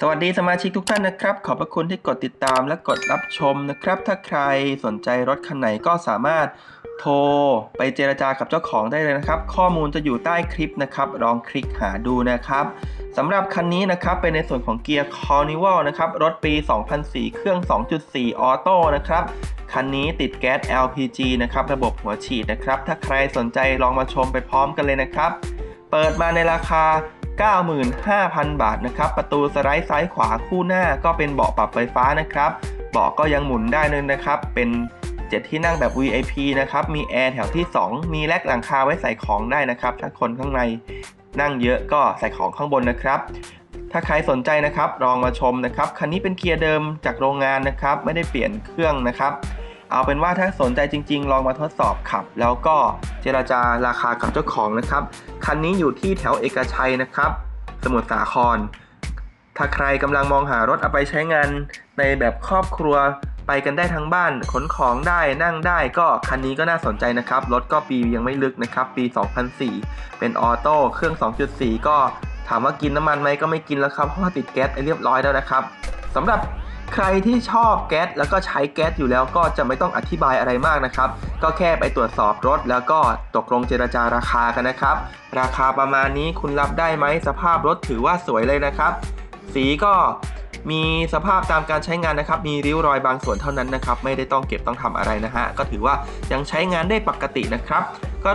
สวัสดีสมาชิกทุกท่านนะครับ ขอบพระคุณที่กดติดตามและกดรับชมนะครับ ถ้าใครสนใจรถคันไหนก็สามารถโทรไปเจรจากับเจ้าของได้เลยนะครับ ข้อมูลจะอยู่ใต้คลิปนะครับลองคลิกหาดูนะครับสำหรับคันนี้นะครับเป็นในส่วนของเกียร์ Carnival นะครับรถปี 2004 เครื่อง 2.4 ออโต้นะครับคันนี้ติดแก๊ส LPG นะครับระบบหัวฉีดนะครับ ถ้าใครสนใจลองมาชมไปพร้อมกันเลยนะครับ เปิดมาในราคา 95,000 บาทนะครับ ประตูสไลด์ซ้ายขวาคู่หน้าก็เป็นเบาะปรับไฟฟ้านะครับ เบาะก็ยังหมุนได้เลยนะครับ เป็น 7 ที่นั่งแบบ VIP นะครับ มีแอร์แถวที่ 2 มีแลกหลังคาไว้ใส่ของได้นะครับ ถ้าคนข้างในนั่งเยอะก็ใส่ของข้างบนนะครับ ถ้าใครสนใจนะครับ ลองมาชมนะครับ คันนี้เป็นเกียร์เดิมจากโรงงานนะครับ ไม่ได้เปลี่ยนเครื่องนะครับ เอาเป็นว่าถ้าสนใจจริง ๆ ลองมาทดสอบขับ แล้วก็เจราจาราคากับเจ้าของนะครับ คันนี้อยู่ที่แถวเอกชัยนะครับ สมุทรสาคร ถ้าใครกำลังมองหารถเอาไปใช้งานในแบบครอบครัวไปกันได้ทั้งบ้านขนของได้นั่งได้ก็คันนี้ก็น่าสนใจนะครับ รถก็ปียังไม่ลึกนะครับ ปี 2004 เป็นออโต้เครื่อง 2.4 ก็ถามว่ากินน้ำมันไหมก็ไม่กินแล้วครับเพราะว่าติดแก๊สเรียบร้อยแล้วนะครับสำหรับ ใครที่ชอบแก๊สแล้วก็ใช้แก๊สอยู่แล้วก็จะไม่ต้องอธิบายอะไรมากนะครับ ก็แค่ไปตรวจสอบรถแล้วก็ตกลงเจรจาราคากันนะครับ ราคาประมาณนี้คุณรับได้ไหมสภาพรถถือว่าสวยเลยนะครับ สีก็มีสภาพตามการใช้งานนะครับ มีริ้วรอยบางส่วนเท่านั้นนะครับ ไม่ได้ต้องเก็บต้องทำอะไรนะฮะ ก็ถือว่ายังใช้งานได้ปกตินะครับ ก็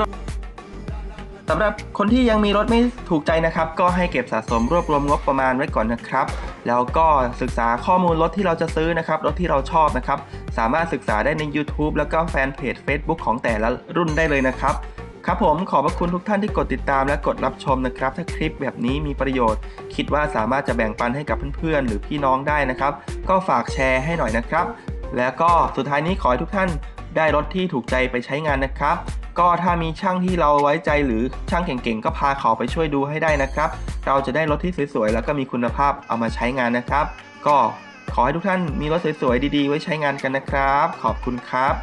สำหรับคนที่ยังมีรถไม่ถูกใจนะครับ ก็ให้เก็บสะสมรวบรวมงบประมาณไว้ก่อนนะครับ แล้วก็ศึกษาข้อมูลรถที่เราจะซื้อนะครับรถที่เราชอบนะครับ สามารถศึกษาได้ใน YouTube แล้วก็แฟนเพจ Facebook ของแต่ละรุ่นได้เลยนะครับครับผมขอบพระคุณทุกท่านที่กดติดตามและกดรับชมนะครับ ถ้าคลิปแบบนี้มีประโยชน์ คิดว่าสามารถจะแบ่งปันให้กับเพื่อนๆ หรือพี่น้องได้นะครับ ก็ฝากแชร์ให้หน่อยนะครับ แล้วก็สุดท้ายนี้ขอให้ทุกท่านได้รถที่ถูกใจไปใช้งานนะครับ ก็ถ้ามีช่างที่เราไว้ใจหรือช่างเก่งๆ ก็พาเขาไปช่วยดูให้ได้นะครับ เราจะได้รถที่สวยๆ แล้วก็มีคุณภาพเอามาใช้งานนะครับ ก็ขอให้ทุกท่านมีรถสวยๆ ดีๆ ไว้ใช้งานกันนะครับ ขอบคุณครับ